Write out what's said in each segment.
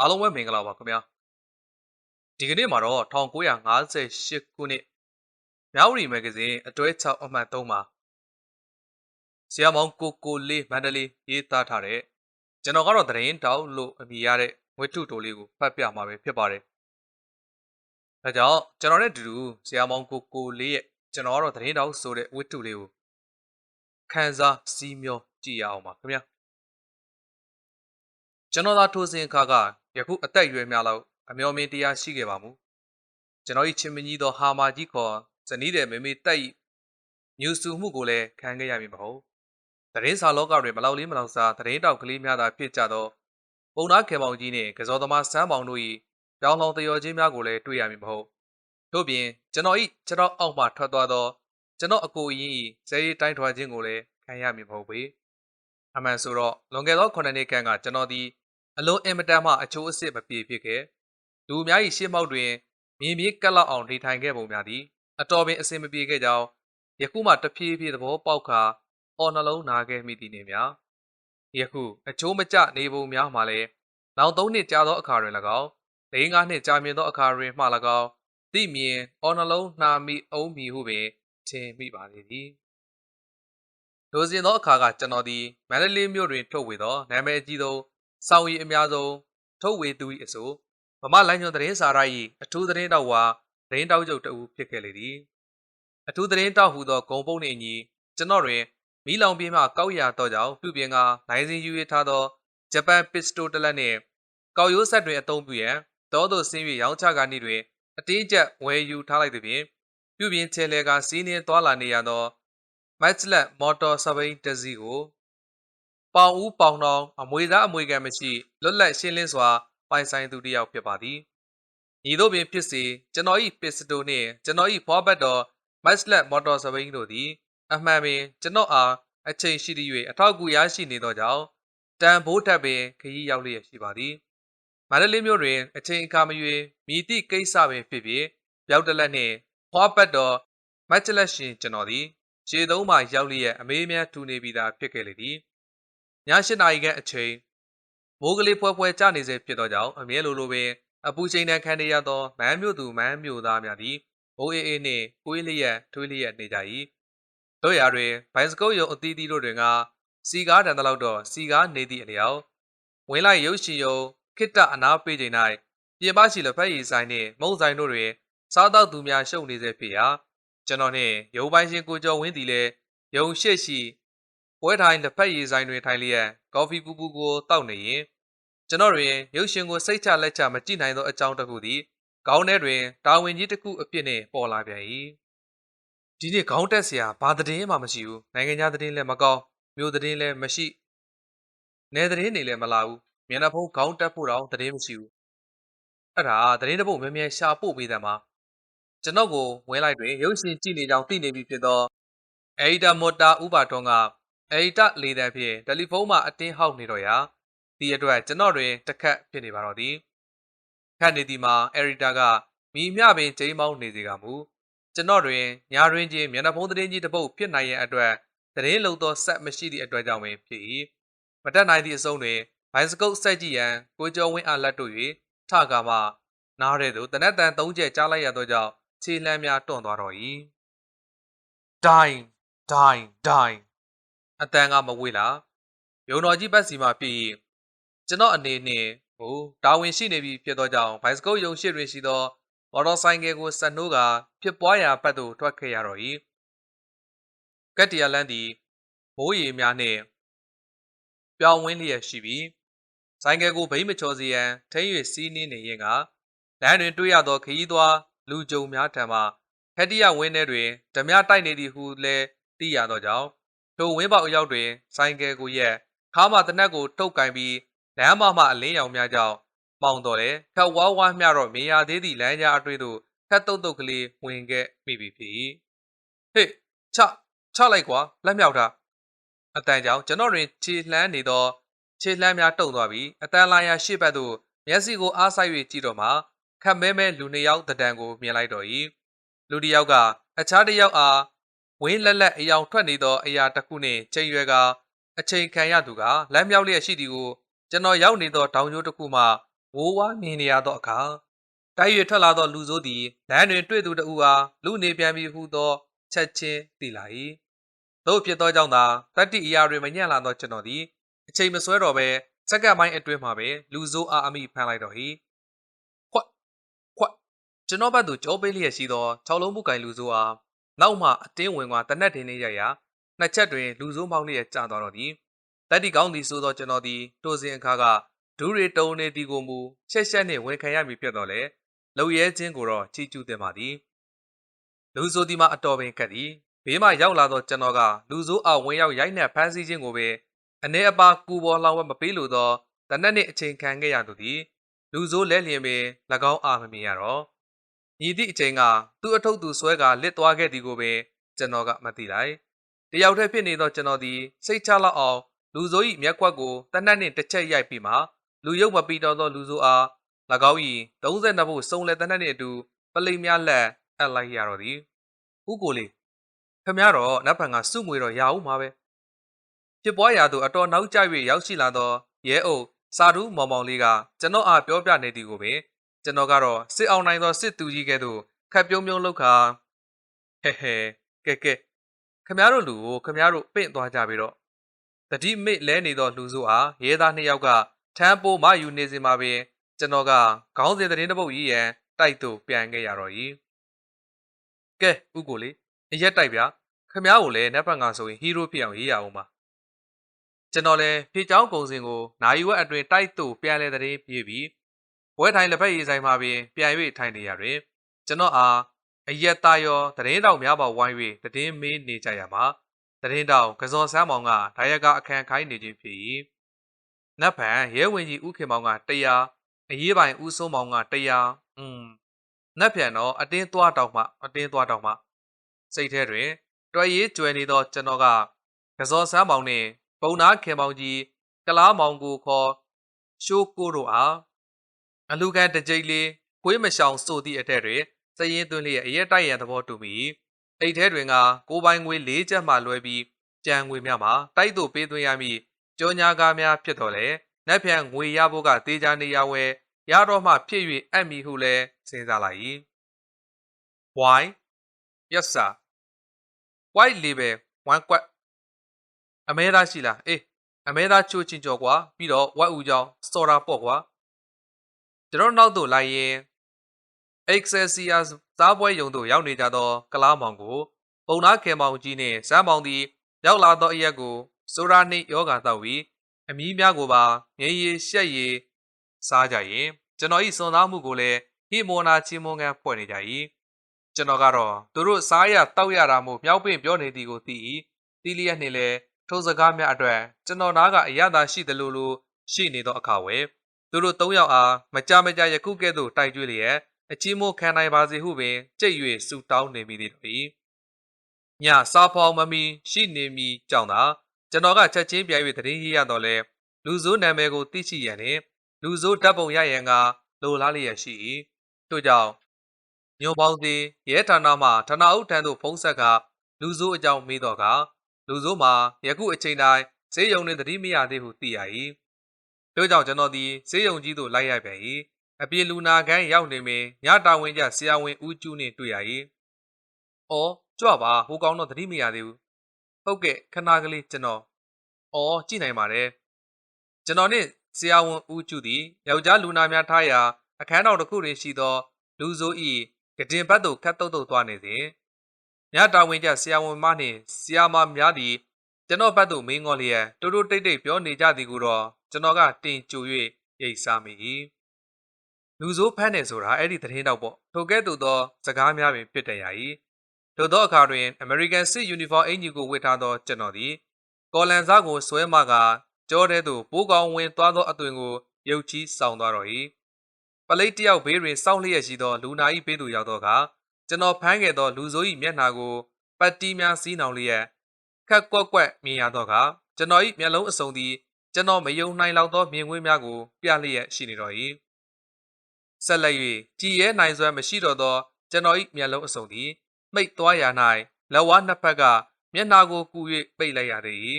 အားလုံးပဲမင်္ဂလာပါခင်ဗျာဒီကနေ့မှာတော့1958ခုနှစ်မြောက်ရီမဂ္ဂဇင်းအတွဲ6အမှတ်3မှာဆီယာမောင်ကိုကိုလေးမန္တလေးရေးသားထားတဲ့ကျွန်တော်ကတော့သတင်းတောက်လို့အမည်ရတဲ့ဝတ္ထုတိုလေးကိုဖတ်ပြမှာပဲဖြစ်ပါတယ်ဒါကြောင့်ကျွန်တော်နဲ့အတူတူဆီယာမောင်ကိုကိုလေးရဲ့ကျွန်တော်ကတော့သတင်းတောက်ဆိုတဲ့ဝတ္ထုလေးကိုခန်းစားစီးမျောကြည့်ရအောင်ပါခင်ဗျာကျွန်တော်သာထိုးစင်ခါက ယခုအသက်အရွယ်များလောက်အမျော်မင်းတရားရှိခဲ့ပါမူကျွန်တော်၏ချင်းမကြီးသောဟာမာကြီးခေါ်ဇနီးတဲ့မေမေတက်၏မြူစုမှုကိုလည်းခံခဲ့ရမည်မဟုတ်သတင်းစာလောကတွင်မလောက်လေးမလောက်စားသတင်းတောက်ကလေးများသာဖြစ်ကြသောပုံနာခေမောင်ကြီးနှင့်ကစောသမားစမ်းပေါင်တို့၏ပြောင်းလောင်တယောချင်းများကိုလည်းတွေ့ရမည်မဟုတ်တို့ပြင်ကျွန်တော်၏ခြေတော်အောက်မှထွက်သွားသောကျွန်တော်အကိုအရင်၏ဇေယျတိုင်းထွာခြင်းကိုလည်းခံရမည်မဟုတ်ပေအမှန်ဆိုတော့လွန်ခဲ့သော9နှစ်ခန့်ကကျွန်တော်သည် အလုံးအင်မတန်မှအချိုးအစ်စ်မပြေဖြစ်ခဲ့လူအများ၏ရှေ့မောက်တွင်မြင်းမြေကက်လောက်အောင်နေထိုင်ခဲ့ပုံများသည်အတော်ပင်အဆင်မပြေခဲ့ကြောင်းယခုမှတဖြည်းဖြည်းသဘောပေါက်ခါအော်နှလုံးနာခဲ့မိသည်နေများယခုအချိုးမကျနေပုံများမှလည်းနောက်သုံးနှစ်ကြာသောအခါတွင်၎င်း၄၅နှစ်ကြာမြင့်သောအခါတွင်မှ၎င်းသိမြင်အော်နှလုံးနှာမိအုံးမိဟုပင်ထင်မိပါလေသည်လိုစင်သောအခါကကျွန်တော်သည်မန္တလေးမြို့တွင်ထုတ်ဝေသောနာမည်ကြီးသော စောင်းရည်အများဆုံးထုတ်ဝေသူ၏အဆိုဗမာလိုင်းညွန်သတင်းစာရိုက်၏အထူးသတင်းတောက်ဝါသတင်းတောက်ချုပ်တအူဖြစ်ခဲ့လေသည်အထူးသတင်းတောက်ဟူသောဂုံပုံနှင့်အညီကျွန်တော်တွင်မီးလောင်ပြင်းမှကောက်ရတော့ကြောင့်ပြုပြင်ကနိုင်စင်ယူရထားသောဂျပန်ပစ္စတိုတလက်နှင့်ကောက်ရိုးဆက်တွင်အသုံးပြုရန်တောသို့ဆင်း၍ရောင်းချကားနည်းတွင်အတင်းကျပ်ဝယ်ယူထားလိုက်သည်ဖြင့်ပြုပြင်ချဲလဲကစီးနှင်းသွားလာနေရသောမက်ချလက်မော်တော်စပိန်တစီကို ပေါင်ဦးပေါင်တောင်အမွေသားအမွေခံမရှိလွတ်လပ်ရှင်းလင်းစွာပိုင်ဆိုင်သူတစ်ယောက်ဖြစ်ပါသည်။ဤသို့ပင်ဖြစ်စေကျွန်တော်၏ပစ္စတိုနှင့်ကျွန်တော်၏ဖွားဘတ်တော်မက်စလက်မော်တော်စပိန်တို့သည် အမှန်ပင်ကျွန်တော်အားအချိန်ရှိသည့်၍အထောက်အကူရရှိနေသောကြောင့်တန်ဖိုးထပ်ပင်ခရီးရောက်လျက်ရှိပါသည်။မန္တလေးမြို့တွင်အချိန်အခါမရွေမိသည့်ကိစ္စပင်ဖြစ်ဖြစ်ပြောက်တလက်နှင့်ဖွားဘတ်တော်မက်ချလက်ရှင်ကျွန်တော်သည်ခြေသုံးမှရောက်လျက်အမေးများထူနေပြီးသားဖြစ်ခဲ့လေသည်။ည ၈နာရီခန့်အချိန်မိုးကလေးဖွဲဖွဲကျနေစေဖြစ်သောကြောင့်အမြဲလိုလိုပင်အပူချိန်တန်ခံနေရသောမန်းမြို့သူမန်းမြို့သားများသည်ဘိုးအေးအေးနှင့်ကိုယ်လျက်ထွေးလျက်နေကြ၏တို့ရာတွင်ဘိုင်စကုတ်ရုံအသီးသီးတို့တွင်ကစီကားတန်တလောက်တော့စီကားနေသည့်အလျောက်ဝင်လိုက်ရုပ်ရှင်ရုံခိတ္တအနာပေးချိန်၌ပြင်ပရှိလက်ဖက်ရည်ဆိုင်နှင့်မုံဆိုင်တို့တွင်စားတောက်သူများရှုပ်နေစေဖြစ်ရာကျွန်တော်နှင့်ရုံပိုင်ရှင်ကိုကျော်ဝင်းသည်လည်းရုံရှိရှိ ပွဲထိုင်တစ်ဖက်ရည်ဆိုင်တွင်ထိုင်လျက်ကော်ဖီပူပူကိုတောက်နေရင်ကျွန်တော်တွင်ရုပ်ရှင်ကိုစိတ်ချလက်ချမကြည့်နိုင်သောအကြောင်းတစ်ခုသည်ခေါင်းထဲတွင်တာဝန်ကြီးတစ်ခုအဖြစ်နှင့်ပေါ်လာပြန်၏ဒီနေ့ခေါင်းတက်စရာဘာသတင်းမှမရှိဘူးနိုင်ငံခြားသတင်းလည်းမကောင်းမျိုးသတင်းလည်းမရှိနယ်သတင်းတွေလည်းမလာဘူးမျက်နှာဖုံးခေါင်းတက်ဖို့တောင်သတင်းမရှိဘူးအဲ့ဒါသတင်းတစ်ပုဒ်မြန်မြန်ရှာပို့ပေးတယ်မှာကျွန်တော်ကိုဝဲလိုက်တွင်ရုပ်ရှင်ကြည့်နေကြောင်သိနေပြီဖြစ်သောအဲဒါမော်တာဥပါတွန်က အေဒီတာလေတံဖြင့်တယ်လီဖုန်းမှာအတင်းဟောက်နေတော့ရာဒီအတွက်ကျွန်တော်တွင်တခက်ဖြစ်နေပါတော့သည်ခက်နေသည်မှာအေဒီတာကမိမျှပင်ချိန်မောင်းနေစေကမူကျွန်တော်တွင်ညာတွင်ချင်းမျက်နှာဖုံးသတင်းကြီးတစ်ပုဒ်ဖြစ်နိုင်ရန်အတွက်သတင်းလုံသောဆက်မရှိသည့်အတွက်ကြောင့်ပင်ဖြစ်၏မတက်နိုင်သည့်အဆုံးတွင်ဘိုင်စကုတ်ဆက်ကြည့်ရန်ကိုကျော်ဝင်းအားလက်တို့၍ထကာမှနားရဲသို့တနက်တန်သုံးချက်ကြားလိုက်ရသောကြောင့်ခြေလှမ်းများတွန့်သွားတော့၏ဒိုင်ဒိုင်ဒိုင် အတန်ကမဝေးလားယုံတော်ကြီးဘက်စီမှာပြည့်ကျွန်တော်အနေနဲ့ဟိုတာဝန်ရှိနေပြီဖြစ်သောကြောင့်ဘိုင်စကုတ်ယုံရှိတွင်ရှိသောမော်တော်ဆိုင်ကယ်ကိုဆက်နှိုးကဖြစ်ပွားရာဘက်သို့ထွက်ခဲ့ရတော့၏ကက်တရလန်သည်မိုးရေများနှင့်ပြောင်းဝင်းလျက်ရှိပြီးဆိုင်ကယ်ကိုဗိမ့်မချော်စီရန်ထိန်း၍စီးနှင်းနေရင်ကလမ်းတွင်တွေ့ရသောခရီးသွားလူကြုံများထံမှခက်တရဝင်းထဲတွင်ဓမြတိုက်နေသည်ဟုလည်းသိရသောကြောင့် ထိုဝင်းပေါက်အရောက်တွင်ဆိုင်ကယ်ကိုရက်ခါမှတနက်ကိုထုတ်ကင်ပြီးလမ်းမမှအလင်းရောင်များကြောင့်ပေါင်တော်လေခက်ဝါးဝါးမျှတော့မေးရသေးသည့်လမ်းကြားအတွင်းသို့ခက်တုတ်တုတ်ကလေးဝင်ခဲ့မိပြီဖြစ်၏ဟေ့ချချလိုက်ကွာလက်မြောက်တာအတန်ကြောင့်ကျွန်တော်တွင်ခြေလှမ်းနေသောခြေလှမ်းများတုံသွားပြီးအတန်လာရာရှေ့ဘက်သို့မျက်စိကိုအားဆိုင်၍ကြည့်တော့မှခက်မဲမဲလူနှစ်ယောက်တံကိုမြင်လိုက်တော့၏လူတစ်ယောက်ကအခြားတစ်ယောက်အား ဝင်းလက်လက်အယောင်ထွက်နေသောအရာတစ်ခုနှင့်ချိန်ရွယ်ကအချိန်ခံရသူကလမ်းမြောက်လျက်ရှိသည်ကိုကျွန်တော်ရောက်နေသောတောင်ကျိုးတစ်ခုမှဝိုးဝါမြင်နေရသောအခါတိုက်ရွေထွက်လာသောလူဆိုးသည်လမ်းတွင်တွေ့သူတဦးအားလူနေပြန်ပြီးဟုသောချက်ချင်းသိလာ၏တို့ဖြစ်သောကြောင့်သာတတ္တိအရာတွင်မညံ့လာသောကျွန်တော်သည်အချိန်မဆွဲတော့ဘဲစက္ကန့်ပိုင်းအတွင်းမှာပဲလူဆိုးအားအမိဖမ်းလိုက်တော့၏ခွတ်ခွတ်ကျွန်တော်ဘက်သို့ကြောပေးလျက်ရှိသော၆လုံးမှုကင်လူဆိုးအား နောက်မှအတင်းဝင်ကတနက်တင်နေရရာနှစ်ချက်တွင်လူဆိုးမောင်းလျက်ကြာသွားတော့သည်တတ္တိကောင်းသည်ဆိုသောကျွန်တော်သည်တိုစဉ်အခါကဒူးရီတုံနေသည်ကိုမူချက်ချက်နှင့်ဝန်ခံရမည်ဖြစ်တော့လေလုံရဲခြင်းကိုတော့ချီးကျူးတင်ပါသည်လူဆိုသည်မှာအတော်ပင်ခက်သည်ဘေးမှရောက်လာသောကျွန်တော်ကလူဆိုးအောင်ဝင်ရောက်ရိုက်နှက်ဖမ်းဆီးခြင်းကိုပဲအနေအပါကူပေါ်လောင်ဝဲမပေးလိုသောတနက်နှင့်အချိန်ခံခဲ့ရသူသည်လူဆိုးလဲလျင်ပင်၎င်းအားမမြင်ရတော့ ညီသည့်အချိန်ကသူ့အထုပ်သူဆွဲကလစ်သွားခဲ့သည်ကိုပင်ကျွန်တော်ကမသိလိုက်တယောက်တည်းဖြစ်နေသောကျွန်တော်သည်စိတ်ချလောက်အောင်လူဆိုး၏မျက်ခွက်ကိုတနက်နှင့်တစ်ချက်ရိုက်ပြီးမှလူရုပ်မပီတော်သောလူဆိုးအား၎င်း၏32ဘုတ်စုံလက်တနက်နှင့်အတူပလိမ်များလက်အပ်လိုက်ရတော့သည်ဥကိုလေးခမရတော့နတ်ဖန်ကစုငွေတော့ရအောင်ပါပဲဖြစ်ပွားရာသို့အတော်နောက်ကျ၍ရောက်ရှိလာသောရဲအုပ်စာဓုမောင်မောင်လေးကကျွန်တော်အားပြောပြနေသည်ကိုပင် ကျွန်တော်ကတော့စစ်အောင်နိုင်သောစစ်သူကြီးကဲ့သို့ခက်ပြုံးပြုံးလောက်ခါဟဲဟဲကဲကဲခမရတို့လူကိုခမရတို့ပင့်သွားကြပြီတော့တတိမိတ်လဲနေသောလူစုအားရဲသားနှစ်ယောက်ကထမ်းပိုးမယူနေစင်မှာပင်ကျွန်တော်ကခေါင်းစဉ်သတင်းတစ်ပုဒ်ရေးရန်တိုက်သူပြန်ခဲ့ရတော့၏ကဲဥကိုလေးအရက်တိုက်ဗျာခမားကိုလည်းနက်ဖန်ကဆိုရင်ဟီးရိုးဖြစ်အောင်ရေးရအောင်ပါကျွန်တော်လည်းဖြေချောင်းကုံစင်ကိုနိုင်ဝက်အတွင်တိုက်သူပြန်လဲသတင်းပြေးပြီး ဘွဲထိုင်လက်ဖက်ရည်ဆိုင်မှာပင်ပြန်၍ထိုင်နေရတွင်ကျွန်တော်အားအရက်သားရောသတင်းတောင်များပါဝိုင်း၍သတင်းမေးနေကြရမှာသတင်းတောင်ကစော်ဆန်းမောင်ကဒါရကအခန်းခိုင်းနေခြင်းဖြစ်၏နတ်ဖန်ရဲဝင်ကြီးဥခင်မောင်ကတရားအရေးပိုင်ဦးစိုးမောင်ကတရားอืมနတ်ပြန်တော့အတင်းသွားတောက်မှအတင်းသွားတောက်မှစိတ်ထဲတွင်တွယ်ရေးကျွယ်နေသောကျွန်တော်ကကစော်ဆန်းမောင်နှင့်ပုံနာခင်မောင်ကြီးကလားမောင်ကိုခေါ်ရှိုးကိုတို့အား အလူကန်တကြိတ်လေးခွေးမရှောင်ဆိုသည့်အထက်တွင်စည်ရင်သွင်းလျက်အရက်တိုက်ရန်သဘောတူမိအိတ်ထဲတွင်ကကိုပိုင်ငွေ၄ချက်မှလွှဲပြီးကြံငွေများမှာတိုက်သို့ပေးသွင်းရမည်ကြောညာကားများဖြစ်တော်လဲနက်ဖြန်ငွေရဖို့ကတေးကြနေရဝဲရတော့မှဖြစ်၍အပ်မီဟုလဲစဉ်းစားလိုက်၏။ Why? Yes sir. White label 1ကွက်အမဲသားရှိလားအေးအမဲသားချိုးချင်းကြော်ကွာပြီးတော့ဝက်ဦးကြောင်စော်တာပေါ့ကွာ ကျွန်တော်နောက်သို့လိုက်ရင် Excelsior စားပွဲယုံသို့ရောက်နေကြသောကလားမောင်ကိုပုံနာခင်မောင်ကြီးနှင့်စမ်းမောင်သည်ရောက်လာသောအရက်ကိုဆိုရာနှင့်ယောဂါတောက်ပြီးအမီးများကိုပါငရေရည်ရှက်ရည်စားကြရင်ကျွန်တော်ဤစွန်သားမှုကိုလည်းဟိမောနာချီမွန်ကန်ဖွဲ့နေကြ၏ကျွန်တော်ကတော့သူတို့စားရတောက်ရတာမို့မြောက်ပင့်ပြောနေသည်ကိုသိ၏တီလီယက်နှင့်လည်းထိုစကားများအတွက်ကျွန်တော်နားကအရသာရှိသလိုလိုရှိနေသောအခါဝယ် သူတို့သုံးယောက်အားမကြမကြယခုကဲ့သို့တိုက်ကြွေးလျက်အချီးမိုးခံနိုင်ပါစေဟုပင်ကြိတ်၍ဆူတောင်းနေမိသည်တို့၏ညစာဖောင်မမီရှိနေမီကြောင့်သာကျွန်တော်ကချက်ချင်းပြန်၍တရင်ရေးရတော့လဲလူစိုးနာမည်ကိုသိရှိရန်နှင့်လူစိုးဓာတ်ပုံရရန်ကလိုလားလျက်ရှိ၏ထို့ကြောင့်ညိုပေါင်းစီရဲဌာနမှဌာနအုပ်ထံသို့ဖုံးဆက်ကလူစိုးအကြောင်းမေးတော့ကလူစိုးမှာယခုအချိန်တိုင်းဈေးရုံနှင့်တတိမရသေးဟုသိရ၏ ထို့ကြောင့်ကျွန်တော်သည်ဈေးရုံကြီးသို့လိုက်ရပြန်၏အပြေလူနာခန်းရောက်နေမင်းညတာဝန်ကျဆရာဝန်ဦးကျူးနှင့်တွေ့ရ၏အော်ကြွပါဟိုကောင်းတော့တတိမရသေးဘူးဟုတ်ကဲ့ခဏကလေးကျွန်တော်အော်ကြည့်နိုင်ပါတယ်ကျွန်တော်နှင့်ဆရာဝန်ဦးကျူသည်ယောက်ျားလူနာများထားရာအခန်းတော်တစ်ခုတွင်ရှိသော လူဆိုးဤကတင်ဘတ်သို့ခတ်တုတ်တုတ်သွားနေစဉ်ညတာဝန်ကျဆရာဝန်မနှင့်ဆရာမများသည် ကျွန်တော်ဘတ်သို့မင်းငေါ်လျက်တိုးတိုးတိတ်တိတ်ပြောနေကြသည်ကိုတော့ကျွန်တော်ကတင်ကြို၍ရိတ်စားမိ၏လူဆိုးဖမ်းနေဆိုတာအဲ့ဒီသတင်းတော့ပေါ့ထိုကဲ့သို့သောစကားများပင်ဖြစ်တတ်ရ၏ထို့သောအခါတွင် American စစ် uniform အင်ဂျီကိုဝတ်ထားသောကျွန်တော်သည်ကော်လန်စားကိုဆွဲမှကကြောထဲသို့ပိုးကောင်ဝင်သွားသောအသွင်ကိုရုပ်ချီးဆောင်သွားတော့၏ပလိတ်တယောက်ဘေးတွင်စောင့်လျက်ရှိသောလူနာ၏ဘေးသို့ရောက်သောအခါကျွန်တော်ဖမ်းခဲ့သောလူဆိုး၏မျက်နှာကိုပတ်တီးများစီးနှောင်လျက် ခက်ကွက်ကွက်မြင်ရသောအခါကျွန်တော်၏မျက်လုံးအစုံသည်ကျွန်တော်မယုံနိုင်လောက်သောမြင်ကွင်းများကိုပြလျက်ရှိနေတော့၏ဆက်လက်၍ကြည်ရဲနိုင်စွမ်းမရှိတော့သောကျွန်တော်၏မျက်လုံးအစုံသည်မိတ်သွားရာ၌လက်ဝါးနှစ်ဖက်ကမျက်နှာကိုကူ၍ပိတ်လိုက်ရသည်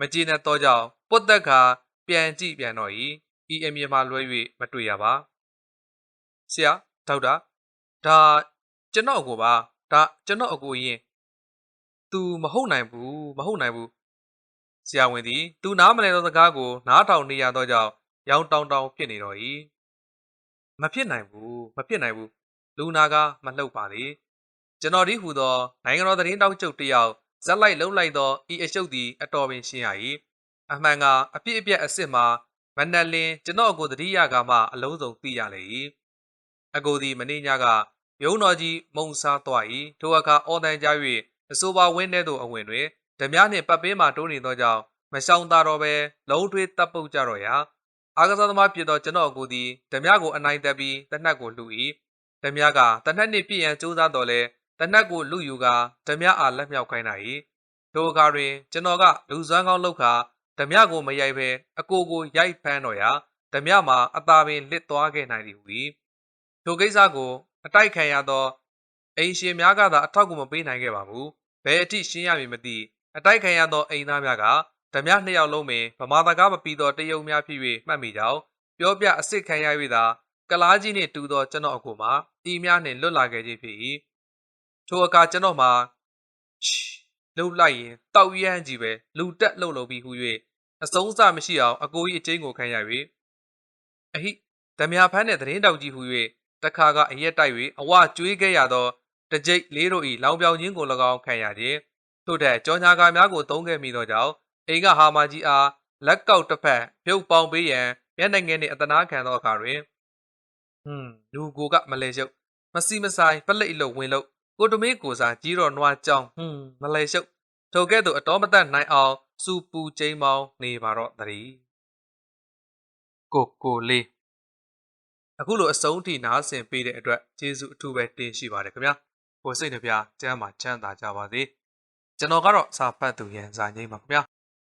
မကြည်နဲ့တော့ကြောင့်ပုတ်သက်ခါပြန်ကြည့်ပြန်တော့၏ EM မှာလွှဲ၍မတွေ့ရပါဆရာဒေါက်တာဒါကျွန်တော်ကိုပါဒါကျွန်တော်အကိုရင် तू မဟုတ်နိုင်ဘူးမဟုတ်နိုင်ဘူးဆရာဝန်သည် तू နားမလဲသောစကားကိုနားထောင်နေရသောကြောင့်ရောင်တောင်တောင်ဖြစ်နေတော့၏မဖြစ်နိုင်ဘူးမဖြစ်နိုင်ဘူးလူနာကမလှုပ်ပါလေကျွန်တော်ဒီဟူသောနိုင်ငံတော်သတင်းတောက်ချုပ်တစ်ယောက်ဇက်လိုက်လုံးလိုက်သောဤအရှုပ်သည်အတော်ပင်ရှင်းရ၏အမှန်ကအပြစ်အပြက်အစ်စ်မှာမနက်လင်းကျွန်တော်ကိုတတိယကမှအလုံးစုံသိရလေ၏အကိုသည်မနေ့ညကရုံးတော်ကြီးမုံစားသွား၏ထိုအခါအော်တန်ကြား၍ အဆိုပါဝင်းထဲသို့အဝင်တွင်ဓမြနှင့်ပတ်ပင်းမှတိုးနေသောကြောင့်မရှောင်သာတော့ဘဲလုံးထွေးတပ်ပုတ်ကြတော့ရာအာကစားသမားဖြစ်သောကျွန်တော်အကိုသည်ဓမြကိုအနိုင်တက်ပြီးတနတ်ကိုလှူ၏ဓမြကတနတ်နှင့်ပြည့်ရန်ကြိုးစားတော်လဲတနတ်ကိုလူယူကာဓမြအားလက်မြောက်ခိုင်းနိုင်၏ထိုအခါတွင်ကျွန်တော်ကလူစွမ်းကောင်းလောက်ခါဓမြကိုမရိုက်ဘဲအကိုကိုရိုက်ဖမ်းတော့ရာဓမြမှာအသာပင်လစ်သွားခဲ့နိုင်သည်ဟူ၏ထိုကိစ္စကိုအတိုက်ခံရသောအိမ်ရှင်များကသာအထောက်အကူမပေးနိုင်ခဲ့ပါဘူး ဘယ်အထိရှင်းရမည်မသိအတိုက်ခံရသောအိမ်သားများကဓမြနှစ်ယောက်လုံးပင်ဗမာတကားမပြီးသောတယုံများဖြစ်၍မှတ်မိကြောင်းပြောပြအစ်စ်ခံရ၍သာကလားကြီးနှင့်တူသောကျွန်တော်အကိုမှာတီးများနှင့်လွတ်လာခဲ့ခြင်းဖြစ်၏ထိုအခါကျွန်တော်မှာရှ်လှုပ်လိုက်ရင်တောက်ရမ်းကြီးပဲလူတက်လှုပ်လို့ပြီးဟု၍အဆုံးအစမရှိအောင်အကိုကြီးအချင်းကိုခံရ၍အဟိဓမြဖန်းနှင့်သတင်းတောက်ကြီးဟု၍တခါကအရက်တိုက်၍အဝကျွေးခဲ့ရသော တကြိတ်လေးတို့၏လောင်ပြောင်ခြင်းကို၎င်းခံရခြင်းထို့ထက်ကြောညာကာများကိုသုံးခဲ့မိသောကြောင့်အိမ်ကဟာမာကြီးအားလက်ကောက်တစ်ဖက်ပြုတ်ပေါင်းပေးရန်မျက်နှာငယ်နှင့်အတနာခံသောအခါတွင်ဟွန်းလူကိုကမလဲရှုပ်မစီမဆိုင်ပလိတ်လို့ဝင်လို့ကိုတမေးကိုစားကြီးတော်နွားကြောင်ဟွန်းမလဲရှုပ်ထိုကဲ့သို့အတော်မတတ်နိုင်အောင်စူပူကျိမ်းမောင်းနေပါတော့တည်းကိုကိုလေးအခုလိုအဆုံးထိနားဆင်ပေးတဲ့အတွက်ကျေးဇူးအထူးပဲတင်ရှိပါတယ်ခင်ဗျာ ကိုစိတ်နှပြကျမ်းမှာချမ်းသာကြပါစေကျွန်တော်ကတော့စာဖတ်သူရန်စာငိမ့်ပါခင်ဗျာ